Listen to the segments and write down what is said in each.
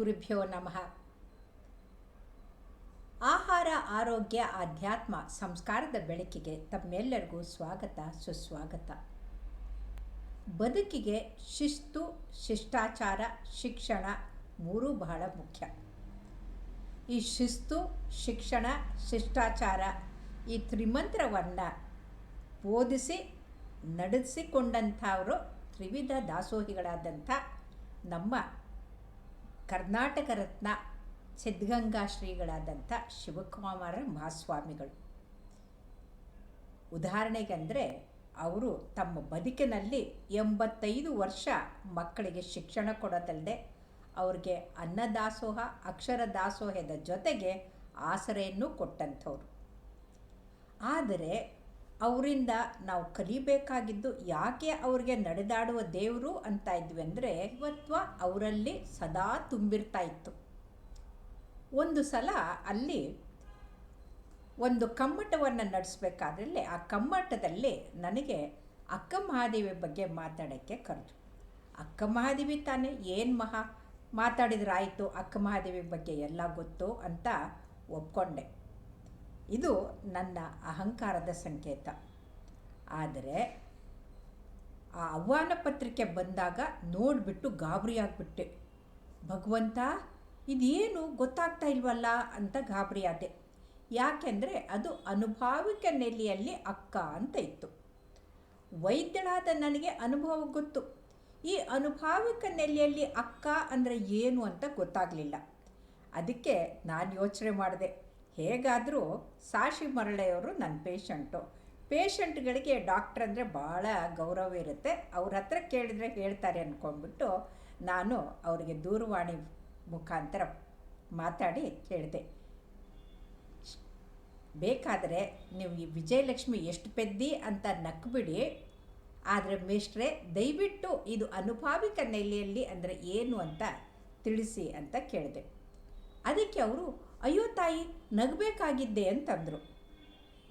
ಗುರುಭ್ಯೋ ನಮಃ. ಆಹಾರ, ಆರೋಗ್ಯ, ಆಧ್ಯಾತ್ಮ, ಸಂಸ್ಕಾರದ ಬೆಳಕಿಗೆ ತಮ್ಮೆಲ್ಲರಿಗೂ ಸ್ವಾಗತ, ಸುಸ್ವಾಗತ. ಬದುಕಿಗೆ ಶಿಸ್ತು, ಶಿಷ್ಟಾಚಾರ, ಶಿಕ್ಷಣ ಮೂರೂ ಬಹಳ ಮುಖ್ಯ. ಈ ಶಿಸ್ತು, ಶಿಕ್ಷಣ, ಶಿಷ್ಟಾಚಾರ ಈ ತ್ರಿಮಂತ್ರವನ್ನು ಬೋಧಿಸಿ, ನಡೆಸಿಕೊಂಡಂಥವರು ತ್ರಿವಿಧ ದಾಸೋಹಿಗಳಾದಂಥ ನಮ್ಮ ಕರ್ನಾಟಕ ರತ್ನ ಸಿದ್ಧಗಂಗಾ ಶ್ರೀಗಳಾದಂಥ ಶಿವಕುಮಾರ ಮಹಾಸ್ವಾಮಿಗಳು. ಉದಾಹರಣೆಗೆಂದರೆ ಅವರು ತಮ್ಮ ಬದುಕಿನಲ್ಲಿ ಎಂಬತ್ತೈದು ವರ್ಷ ಮಕ್ಕಳಿಗೆ ಶಿಕ್ಷಣ ಕೊಡೋದಲ್ಲದೆ ಅವ್ರಿಗೆ ಅನ್ನದಾಸೋಹ ಅಕ್ಷರ ದಾಸೋಹದ ಜೊತೆಗೆ ಆಸರೆಯನ್ನು ಕೊಟ್ಟಂಥವ್ರು. ಆದರೆ ಅವರಿಂದ ನಾವು ಕಲಿಬೇಕಾಗಿದ್ದು ಯಾಕೆ ಅವ್ರಿಗೆ ನಡೆದಾಡುವ ದೇವರು ಅಂತ ಇದ್ವಿ ಅಂದರೆ ಇವತ್ವ ಅವರಲ್ಲಿ ಸದಾ ತುಂಬಿರ್ತಾ ಇತ್ತು. ಒಂದು ಸಲ ಅಲ್ಲಿ ಒಂದು ಕಮ್ಮಟವನ್ನು ನಡೆಸಬೇಕಾದ್ರಲ್ಲಿ ಆ ಕಮ್ಮಟದಲ್ಲಿ ನನಗೆ ಅಕ್ಕ ಮಹಾದೇವಿ ಬಗ್ಗೆ ಮಾತಾಡೋಕ್ಕೆ ಕರೆದು ಅಕ್ಕ ಮಹಾದೇವಿ ತಾನೇ, ಏನು ಮಹಾ ಮಾತಾಡಿದ್ರಾಯಿತು ಅಕ್ಕ ಮಹಾದೇವಿ ಬಗ್ಗೆ ಎಲ್ಲ ಗೊತ್ತು ಅಂತ ಒಪ್ಕೊಂಡೆ. ಇದು ನನ್ನ ಅಹಂಕಾರದ ಸಂಕೇತ. ಆದರೆ ಆ ಆಹ್ವಾನ ಪತ್ರಿಕೆ ಬಂದಾಗ ನೋಡಿಬಿಟ್ಟು ಗಾಬರಿ ಭಗವಂತ, ಇದೇನು ಗೊತ್ತಾಗ್ತಾ ಇಲ್ವಲ್ಲ ಅಂತ ಗಾಬರಿ ಆದೆ. ಯಾಕೆಂದರೆ ಅದು ಅನುಭಾವಿಕ ನೆಲೆಯಲ್ಲಿ ಅಕ್ಕ ಅಂತ ಇತ್ತು. ವೈದ್ಯಳಾದ ನನಗೆ ಅನುಭವ ಗೊತ್ತು. ಈ ಅನುಭಾವಿಕ ನೆಲೆಯಲ್ಲಿ ಅಕ್ಕ ಅಂದರೆ ಏನು ಅಂತ ಗೊತ್ತಾಗಲಿಲ್ಲ. ಅದಕ್ಕೆ ನಾನು ಯೋಚನೆ ಮಾಡಿದೆ. ಹೇಗಾದರೂ ಸಾಶಿ ಮರಳೆಯವರು ನನ್ನ ಪೇಷಂಟು. ಪೇಷಂಟ್ಗಳಿಗೆ ಡಾಕ್ಟ್ರ್ ಅಂದರೆ ಭಾಳ ಗೌರವ ಇರುತ್ತೆ. ಅವ್ರ ಹತ್ರ ಕೇಳಿದರೆ ಹೇಳ್ತಾರೆ ಅಂದ್ಕೊಂಡ್ಬಿಟ್ಟು ನಾನು ಅವರಿಗೆ ದೂರವಾಣಿ ಮುಖಾಂತರ ಮಾತಾಡಿ ಕೇಳಿದೆ. ಬೇಕಾದರೆ ನೀವು ಈ ವಿಜಯಲಕ್ಷ್ಮಿ ಎಷ್ಟು ಪೆದ್ದಿ ಅಂತ ನಕ್ಬಿಡಿ. ಆದರೆ ಮೇಷ್ಟ್ರೆ, ದಯವಿಟ್ಟು ಇದು ಅನುಭಾವಿಕ ನೆಲೆಯಲ್ಲಿ ಅಂದರೆ ಏನು ಅಂತ ತಿಳಿಸಿ ಅಂತ ಕೇಳಿದೆ. ಅದಕ್ಕೆ ಅವರು ಅಯ್ಯೋ ತಾಯಿ, ನಗಬೇಕಾಗಿದ್ದೆ ಅಂತಂದರು.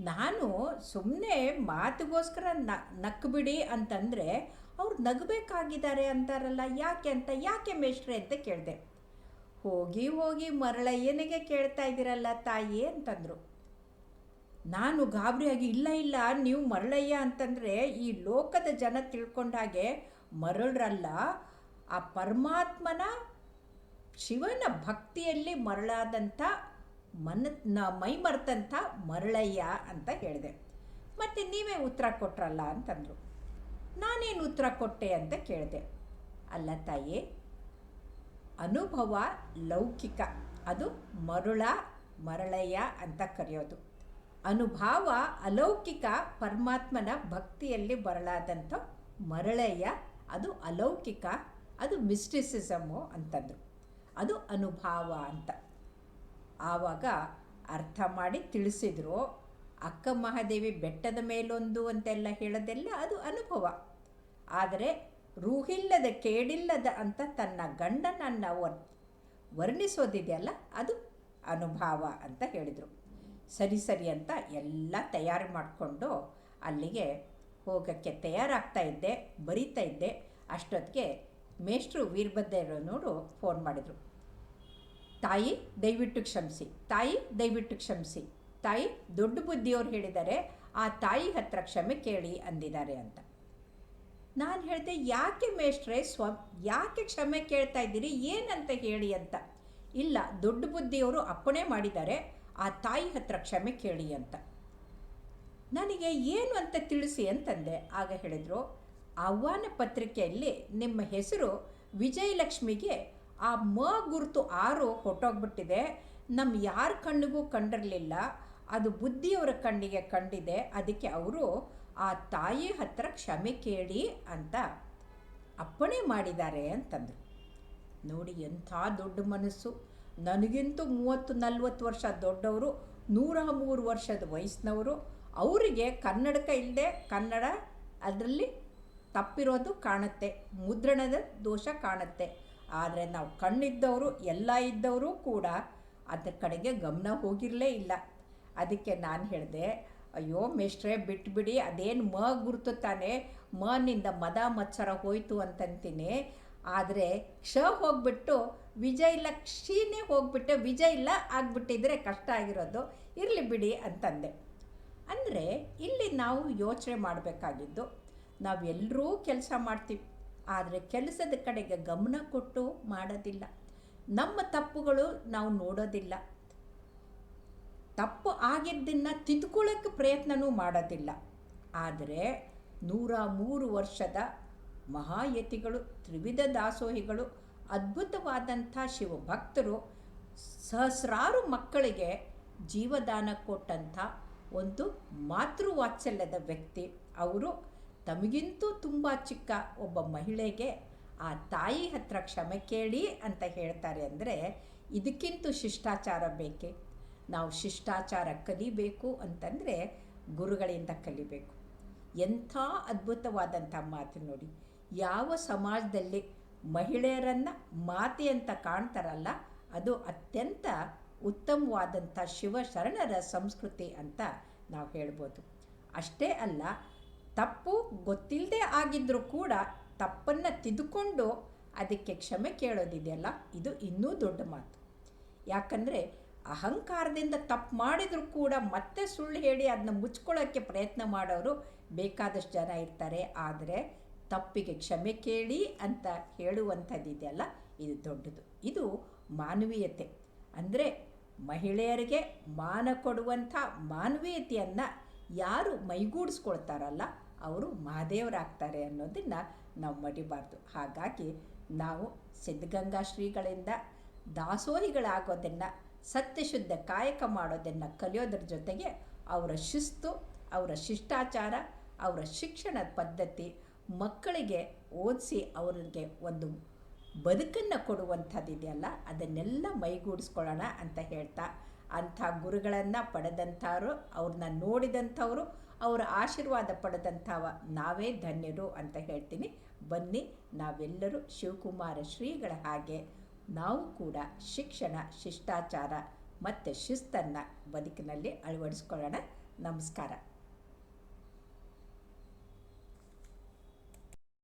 ನಾನು ಸುಮ್ಮನೆ ಮಾತುಗೋಸ್ಕರ ನ, ನಕ್ಬಿಡಿ ಅಂತಂದರೆ ಅವ್ರು ನಗಬೇಕಾಗಿದ್ದಾರೆ ಅಂತಾರಲ್ಲ, ಯಾಕೆ ಅಂತ, ಯಾಕೆ ಮೇಷ್ಟ್ರೆ ಅಂತ ಕೇಳಿದೆ. ಹೋಗಿ ಹೋಗಿ ಮರಳಯ್ಯನಿಗೆ ಕೇಳ್ತಾ ಇದ್ದೀರಲ್ಲ ತಾಯಿ ಅಂತಂದರು. ನಾನು ಗಾಬರಿಯಾಗಿ ಇಲ್ಲ ಇಲ್ಲ, ನೀವು ಮರಳಯ್ಯ ಅಂತಂದರೆ ಈ ಲೋಕದ ಜನ ತಿಳ್ಕೊಂಡ ಹಾಗೆ ಮರಳರಲ್ಲ, ಆ ಪರಮಾತ್ಮನ ಶಿವನ ಭಕ್ತಿಯಲ್ಲಿ ಮರಳಾದಂಥ ಮನ ಮೈ ಮರೆತಂಥ ಮರಳಯ್ಯ ಅಂತ ಹೇಳಿದೆ. ಮತ್ತು ನೀವೇ ಉತ್ತರ ಕೊಟ್ರಲ್ಲ ಅಂತಂದರು. ನಾನೇನು ಉತ್ತರ ಕೊಟ್ಟೆ ಅಂತ ಕೇಳಿದೆ. ಅಲ್ಲ ತಾಯಿ, ಅನುಭವ ಲೌಕಿಕ, ಅದು ಮರುಳ, ಮರಳಯ್ಯ ಅಂತ ಕರೆಯೋದು. ಅನುಭವ ಅಲೌಕಿಕ ಪರಮಾತ್ಮನ ಭಕ್ತಿಯಲ್ಲಿ ಬರಲಾದಂಥ ಮರಳಯ್ಯ, ಅದು ಅಲೌಕಿಕ, ಅದು ಮಿಸ್ಟಿಸಿಸಮು ಅಂತಂದರು. ಅದು ಅನುಭವ ಅಂತ. ಆವಾಗ ಅರ್ಥ ಮಾಡಿ ತಿಳಿಸಿದರು, ಅಕ್ಕ ಮಹಾದೇವಿ ಬೆಟ್ಟದ ಮೇಲೊಂದು ಅಂತೆಲ್ಲ ಹೇಳೋದೆಲ್ಲ ಅದು ಅನುಭವ. ಆದರೆ ರೂಹಿಲ್ಲದ ಕೇಡಿಲ್ಲದ ಅಂತ ತನ್ನ ಗಂಡನನ್ನು ವರ್, ವರ್ಣಿಸೋದಿದೆಯಲ್ಲ ಅದು ಅನುಭವ ಅಂತ ಹೇಳಿದರು. ಸರಿ ಸರಿ ಅಂತ ಎಲ್ಲ ತಯಾರು ಮಾಡಿಕೊಂಡು ಅಲ್ಲಿಗೆ ಹೋಗೋಕ್ಕೆ ತಯಾರಾಗ್ತಾ ಇದ್ದೆ, ಬರಿತಾ ಇದ್ದೆ. ಅಷ್ಟೊತ್ತಿಗೆ ಮೇಷ್ಟ್ರು ವೀರಭದ್ರನವರು ಫೋನ್ ಮಾಡಿದರು. ತಾಯಿ, ದಯವಿಟ್ಟು ಕ್ಷಮಿಸಿ. ತಾಯಿ, ದಯವಿಟ್ಟು ಕ್ಷಮಿಸಿ. ತಾಯಿ, ದೊಡ್ಡ ಬುದ್ಧಿಯವ್ರು ಹೇಳಿದ್ದಾರೆ. ಆ ತಾಯಿ ಹತ್ರ ಕ್ಷಮೆ ಕೇಳಿ ಅಂದಿದ್ದಾರೆ ಅಂತ. ನಾನು ಹೇಳಿದೆ, ಯಾಕೆ ಮೇಷ್ಟ್ರೆ, ಸ್ವ, ಯಾಕೆ ಕ್ಷಮೆ ಕೇಳ್ತಾ ಇದ್ದೀರಿ? ಏನಂತ ಹೇಳಿ ಅಂತ. ಇಲ್ಲ, ದೊಡ್ಡ ಬುದ್ಧಿಯವರು ಅಪ್ಪಣೆ ಮಾಡಿದ್ದಾರೆ. ಆ ತಾಯಿ ಹತ್ರ ಕ್ಷಮೆ ಕೇಳಿ ಅಂತ. ನನಗೆ ಏನು ಅಂತ ತಿಳಿಸಿ ಅಂತಂದೆ. ಆಗ ಹೇಳಿದರು, ಆಹ್ವಾನ ಪತ್ರಿಕೆಯಲ್ಲಿ ನಿಮ್ಮ ಹೆಸರು ವಿಜಯಲಕ್ಷ್ಮಿಗೆ ಆ ಮ ಗುರುತು ಆರು ಹೊಟ್ಟೋಗ್ಬಿಟ್ಟಿದೆ ನಮ್ಮ ಯಾರ ಕಣ್ಣಿಗೂ ಕಂಡಿರಲಿಲ್ಲ. ಅದು ಬುದ್ಧಿಯವರ ಕಣ್ಣಿಗೆ ಕಂಡಿದೆ. ಅದಕ್ಕೆ ಅವರು ಆ ತಾಯಿ ಹತ್ರ ಕ್ಷಮೆ ಕೇಳಿ ಅಂತ ಅಪ್ಪಣೆ ಮಾಡಿದ್ದಾರೆ ಅಂತಂದರು. ನೋಡಿ ಎಂಥ ದೊಡ್ಡ ಮನಸ್ಸು. ನನಗಿಂತೂ ಮೂವತ್ತು ನಲ್ವತ್ತು ವರ್ಷ ದೊಡ್ಡವರು, ನೂರ ಮೂರು ವರ್ಷದ ವಯಸ್ಸಿನವರು. ಅವರಿಗೆ ಕನ್ನಡಕ ಇಲ್ಲದೆ ಕನ್ನಡ ಅದರಲ್ಲಿ ತಪ್ಪಿರೋದು ಕಾಣುತ್ತೆ. ಮುದ್ರಣದ ದೋಷ ಕಾಣುತ್ತೆ. ಆದರೆ ನಾವು ಕಣ್ಣಿದ್ದವರು, ಎಲ್ಲ ಇದ್ದವರು ಕೂಡ ಅದ್ರ ಕಡೆಗೆ ಗಮನ ಹೋಗಿರಲೇ ಇಲ್ಲ. ಅದಕ್ಕೆ ನಾನು ಹೇಳಿದೆ, ಅಯ್ಯೋ ಮೇಷ್ಟ್ರೆ ಬಿಟ್ಬಿಡಿ, ಅದೇನು ಮ ಗುರುತು ತಾನೆ ಮನಿಂದ ಮದ ಮತ್ಸರ ಹೋಯಿತು ಅಂತಂತೀನಿ. ಆದರೆ ಕ್ಷ ಹೋಗ್ಬಿಟ್ಟು ವಿಜಯಲಕ್ಷ್ಮಿನೇ ಹೋಗ್ಬಿಟ್ಟು, ವಿಜಯ ಇಲ್ಲ ಆಗ್ಬಿಟ್ಟಿದ್ರೆ ಕಷ್ಟ ಆಗಿರೋದು, ಇರಲಿ ಬಿಡಿ ಅಂತಂದೆ. ಅಂದರೆ ಇಲ್ಲಿ ನಾವು ಯೋಚನೆ ಮಾಡಬೇಕಾಗಿದ್ದು ನಾವೆಲ್ಲರೂ ಕೆಲಸ ಮಾಡ್ತೀವಿ. ಆದರೆ ಕೆಲಸದ ಕಡೆಗೆ ಗಮನ ಕೊಟ್ಟು ಮಾಡೋದಿಲ್ಲ. ನಮ್ಮ ತಪ್ಪುಗಳು ನಾವು ನೋಡೋದಿಲ್ಲ. ತಪ್ಪು ಆಗಿದ್ದನ್ನು ತಿದ್ಕೊಳ್ಳೋಕ್ಕೆ ಪ್ರಯತ್ನವೂ ಮಾಡೋದಿಲ್ಲ. ಆದರೆ ನೂರ ಮೂರು ವರ್ಷದ ಮಹಾಯತಿಗಳು, ತ್ರಿವಿಧ ದಾಸೋಹಿಗಳು, ಅದ್ಭುತವಾದಂಥ ಶಿವಭಕ್ತರು, ಸಹಸ್ರಾರು ಮಕ್ಕಳಿಗೆ ಜೀವದಾನ ಕೊಟ್ಟಂಥ ಒಂದು ಮಾತೃವಾತ್ಸಲ್ಯದ ವ್ಯಕ್ತಿ. ಅವರು ತಮಗಿಂತೂ ತುಂಬ ಚಿಕ್ಕ ಒಬ್ಬ ಮಹಿಳೆಗೆ ಆ ತಾಯಿ ಹತ್ರ ಕ್ಷಮೆ ಕೇಳಿ ಅಂತ ಹೇಳ್ತಾರೆ ಅಂದರೆ ಇದಕ್ಕಿಂತ ಶಿಷ್ಟಾಚಾರ ಬೇಕೇ? ನಾವು ಶಿಷ್ಟಾಚಾರ ಕಲಿಬೇಕು ಅಂತಂದರೆ ಗುರುಗಳಿಂದ ಕಲಿಬೇಕು. ಎಂಥ ಅದ್ಭುತವಾದಂಥ ಮಾತು ನೋಡಿ. ಯಾವ ಸಮಾಜದಲ್ಲಿ ಮಹಿಳೆಯರನ್ನು ಮಾತೆ ಅಂತ ಕಾಣ್ತಾರಲ್ಲ, ಅದು ಅತ್ಯಂತ ಉತ್ತಮವಾದಂಥ ಶಿವಶರಣರ ಸಂಸ್ಕೃತಿ ಅಂತ ನಾವು ಹೇಳ್ಬೋದು. ಅಷ್ಟೇ ಅಲ್ಲ ತಪ್ಪು ಗೊತ್ತಿಲ್ಲದೆ ಆಗಿದ್ದರೂ ಕೂಡ ತಪ್ಪನ್ನು ತಿದ್ದುಕೊಂಡು ಅದಕ್ಕೆ ಕ್ಷಮೆ ಕೇಳೋದಿದೆಯಲ್ಲ, ಇದು ಇನ್ನೂ ದೊಡ್ಡ ಮಾತು. ಯಾಕಂದರೆ ಅಹಂಕಾರದಿಂದ ತಪ್ಪು ಮಾಡಿದರೂ ಕೂಡ ಮತ್ತೆ ಸುಳ್ಳು ಹೇಳಿ ಅದನ್ನ ಮುಚ್ಕೊಳ್ಳೋಕ್ಕೆ ಪ್ರಯತ್ನ ಮಾಡೋರು ಬೇಕಾದಷ್ಟು ಜನ ಇರ್ತಾರೆ. ಆದರೆ ತಪ್ಪಿಗೆ ಕ್ಷಮೆ ಕೇಳಿ ಅಂತ ಹೇಳುವಂಥದ್ದಿದೆಯಲ್ಲ, ಇದು ದೊಡ್ಡದು. ಇದು ಮಾನವೀಯತೆ. ಅಂದರೆ ಮಹಿಳೆಯರಿಗೆ ಮಾನ ಕೊಡುವಂಥ ಮಾನವೀಯತೆಯನ್ನು ಯಾರು ಮೈಗೂಡಿಸ್ಕೊಳ್ತಾರಲ್ಲ, ಅವರು ಮಹಾದೇವರಾಗ್ತಾರೆ ಅನ್ನೋದನ್ನು ನಾವು ಮರಿಬಾರ್ದು ಹಾಗಾಗಿ ನಾವು ಸಿದ್ಧಗಂಗಾ ಶ್ರೀಗಳಿಂದ ದಾಸೋಹಿಗಳಾಗೋದನ್ನು, ಸತ್ಯಶುದ್ಧ ಕಾಯಕ ಮಾಡೋದನ್ನು ಕಲಿಯೋದ್ರ ಜೊತೆಗೆ ಅವರ ಶಿಸ್ತು, ಅವರ ಶಿಷ್ಟಾಚಾರ, ಅವರ ಶಿಕ್ಷಣದ ಪದ್ಧತಿ ಮಕ್ಕಳಿಗೆ ಓದಿಸಿ ಅವರಿಗೆ ಒಂದು ಬದುಕನ್ನು ಕೊಡುವಂಥದ್ದಿದೆಯಲ್ಲ, ಅದನ್ನೆಲ್ಲ ಮೈಗೂಡಿಸ್ಕೊಳ್ಳೋಣ ಅಂತ ಹೇಳ್ತಾ ಅಂಥ ಗುರುಗಳನ್ನು ಪಡೆದಂಥವ್ರು ಅವ್ರನ್ನ ನೋಡಿದಂಥವರು, ಅವರ ಆಶೀರ್ವಾದ ಪಡೆದಂಥವ ನಾವೇ ಧನ್ಯರು ಅಂತ ಹೇಳ್ತೀನಿ. ಬನ್ನಿ, ನಾವೆಲ್ಲರೂ ಶಿವಕುಮಾರ ಶ್ರೀಗಳ ಹಾಗೆ ನಾವು ಕೂಡ ಶಿಕ್ಷಣ, ಶಿಷ್ಟಾಚಾರ ಮತ್ತು ಶಿಸ್ತನ್ನು ಬದುಕಿನಲ್ಲಿ ಅಳವಡಿಸ್ಕೊಳ್ಳೋಣ. ನಮಸ್ಕಾರ.